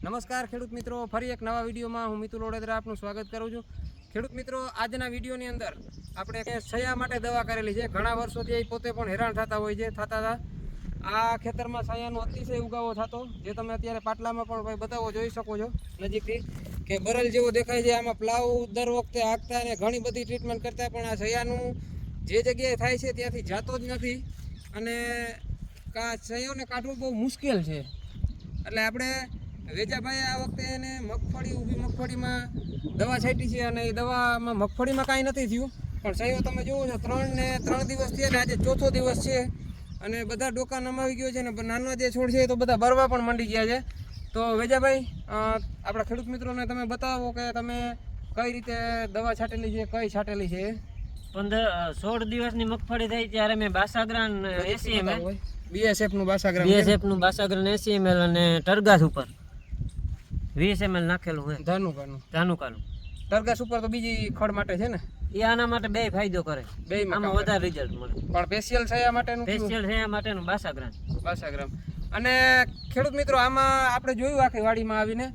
નમસ્કાર ખેડૂત મિત્રો, ફરી એક નવા વિડીયોમાં હું મિતુલ ઓડેદરા આપનું સ્વાગત કરું છું. ખેડૂત મિત્રો, આજના વિડીયોની અંદર આપણે સયા માટે દવા કરેલી છે. ઘણા વર્ષોથી એ પોતે પણ હેરાન થતા હોય છે, થતા હતા. આ ખેતરમાં સયાનો અતિશય ઉગાવો થતો, જે તમે અત્યારે પાટલામાં પણ ભાઈ બતાવો, જોઈ શકો છો નજીકથી, કે બરલ જેવો દેખાય છે. આમાં પ્લાવ દર વખતે હાંકતા અને ઘણી બધી ટ્રીટમેન્ટ કરતા, પણ આ સયાનું જે જગ્યાએ થાય છે ત્યાંથી જાતો જ નથી. અને સયાઓને કાઢવું બહુ મુશ્કેલ છે. એટલે આપણે વેજાભાઈ આ વખતે એને મગફળી ઊભી મગફળીમાં દવા છાંટી છે અને એ દવામાં મગફળીમાં કાંઈ નથી થયું. પણ સહીઓ તમે જુઓ છો ત્રણ ને ત્રણ દિવસ થયા આજે ચોથો દિવસ છે અને બધા ડોકા નમાવી ગયો છે અને નાનો જે છોડ છે એ તો બધા બરવા પણ મંડી ગયા છે. તો વેજાભાઈ આપણા ખેડૂત મિત્રોને તમે બતાવો કે તમે કઈ રીતે દવા છાંટેલી છે કઈ છાંટેલી છે? પંદર સોળ દિવસની મગફળી થઈ ત્યારે મેં બાસાગ્રાન એસી એમએલ બીએસએફનું બાસાગ્રાન બીએસએફનું બાસાગ્રાન એસી એમએલ અને ટરગાસ ઉપર. વીસ એમએલ નાખેલું હોય. ધાનુકાનું. ધાનુકાનું. તરગાસ ઉપર તો બીજી ખડ માટે છે ને? એ આના માટે બે ફાયદો કરે. બે આમાં વધારે રિઝલ્ટ મળે. પણ સ્પેશિયલ સયા માટેનું સ્પેશિયલ છે માટેનું બાસાગ્રામ. બાસાગ્રામ. અને ખેડૂત મિત્રો આમાં આપણે જોયું આખી વાડીમાં આવીને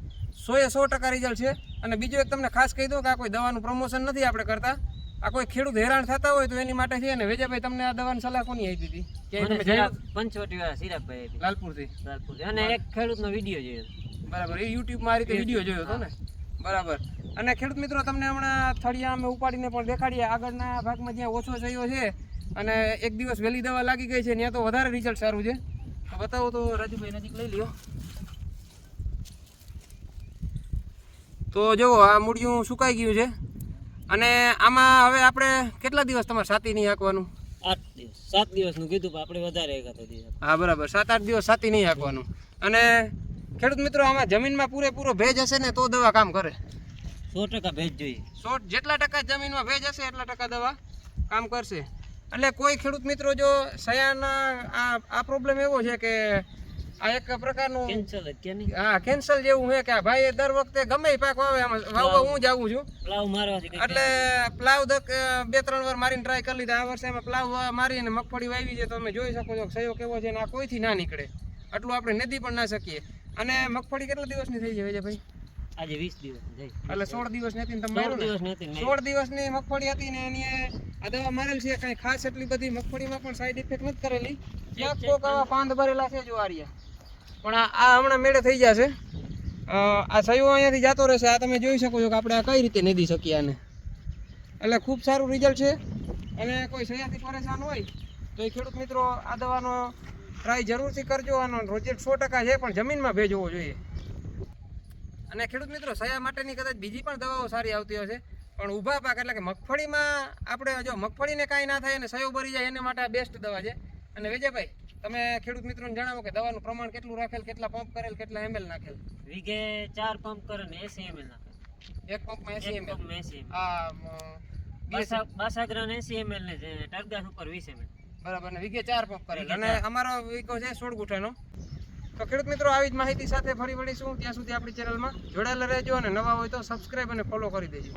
સો એ સો ટકા રિઝલ્ટ છે. અને બીજું એક તમને ખાસ કહી દઉં કે આ કોઈ દવાનું પ્રમોશન નથી આપણે કરતા. આ કોઈ ખેડૂત હેરાન થતા હોય તો એની માટે છે. ને વેજાભાઈ તમને આ દવાની સલાહ કોની આપી હતી? પંચવટી વાળા સિરાપભાઈ આપી. લાલપુરથી. લાલપુરથી. અને એક ખેડૂતનો વીડિયો જોયો. બરાબર. એ યુટ્યુબમાં આ રીતે વીડિયો જોયો હતો ને? બરાબર. અને ખેડૂત મિત્રો તમને હમણાં થળિયા અમે ઉપાડીને પણ દેખાડીએ. આગળના ભાગમાં જ્યાં ઓછો થયો છે અને એક દિવસ વહેલી દવા લાગી ગઈ છે ત્યાં તો વધારે રિઝલ્ટ સારું છે. તો બતાવો તો રાજુભાઈ નજીક લઈ લ્યો. તો જુઓ આ મૂળિયું સુકાઈ ગયું છે. અને આમાં હવે આપણે કેટલા દિવસ તમારે સાતી નહીં હાંકવાનું? આઠ દિવસ. સાત દિવસનું કીધું આપણે વધારે હા બરાબર. સાત આઠ દિવસ સાતી નહીં હાંકવાનું. અને ખેડૂત મિત્રો આમાં જમીનમાં પૂરેપૂરો ભેજ હશે ને તો દવા કામ કરે. સો ટકા ભેજ જોઈએ. સો જેટલા ટકા જમીનમાં ભેજ હશે એટલા ટકા દવા કામ કરશે. એટલે કોઈ ખેડૂત મિત્રો જો સયાના આ આ પ્રોબ્લેમ એવો છે કે આ એક પ્રકારનું કેન્સલ હા કેન્સલ જેવું છે કે આ ભાઈ દર વખતે ગમે પાક વાવે આમાં વાવવા હું જ આવું છું. પ્લાવ મારવાથી એટલે પ્લાવ બે ત્રણ વાર મારીને ટ્રાય કરી લીધા. આ વર્ષે અમે પ્લાવ મારીને મગફળી વાવી છે તમે જોઈ શકો છો સહયોગ સયો કેવો છે ને આ કોઈથી ના નીકળે. આટલું આપણે નદી પણ ના શકીએ. અને મગફળી કેટલા દિવસની થઈ જાય ભાઈ આજે વીસ દિવસ થઈ એટલે સોળ દિવસ હતી તમે માર્યું ને? દિવસ નથી ને સોળ દિવસની મગફળી હતી ને એની આ દવા મારેલ છે કઈ ખાસ એટલી બધી મગફળીમાં પણ સાઈડ ઇફેક્ટ નથી કરેલી. ક્યાંક કોક આવા પાંદ ભરેલા છે જો પણ આ હમણાં મેળે થઈ જશે આ સયો અહીંયાથી જતો રહેશે. આ તમે જોઈ શકો છો કે આપણે આ કઈ રીતે નીદી શકીએ આને. એટલે ખૂબ સારું રિઝલ્ટ છે. અને કોઈ સયાથી પરેશાન હોય તો એ ખેડૂત મિત્રો આ દવાનો ટ્રાય જરૂરથી કરજો. આનો રિઝલ્ટ સો ટકા છે પણ જમીનમાં ભેજવો જોઈએ. અને ખેડૂત મિત્રો સયા માટેની કદાચ બીજી પણ દવાઓ સારી આવતી હશે. પણ ઊભા પાક એટલે કે મગફળીમાં આપણે જો મગફળીને કાંઈ ના થાય અને સયો ભરી જાય એના માટે આ બેસ્ટ દવા છે. અને વિજયભાઈ તમે ખેડૂત મિત્રોને જણાવો કે દવાનું પ્રમાણ કેટલું રાખેલ કેટલા પંપ કરેલ કેટલા એમએલ નાખેલ? વીઘે ચાર પંપ કરે ને એસી એમએલ નાખે એક પંપમાં એસી એમએલ એસી આ બાસા બાસાગ્રાન એસી એમએલ ને ટરગાસ ઉપર વીસ એમએલ બરાબર ને વીઘે ચાર પંપ કરેલ. અને અમારો વીઘો છે સોળ ગુઠાનો તો ખેડૂત મિત્રો આવી જ માહિતી સાથે ફરી વળીશું ત્યાં સુધી આપણી ચેનલમાં જોડાયેલા રહેજો અને નવા હોય તો સબસ્ક્રાઈબ અને ફોલો કરી દેજો.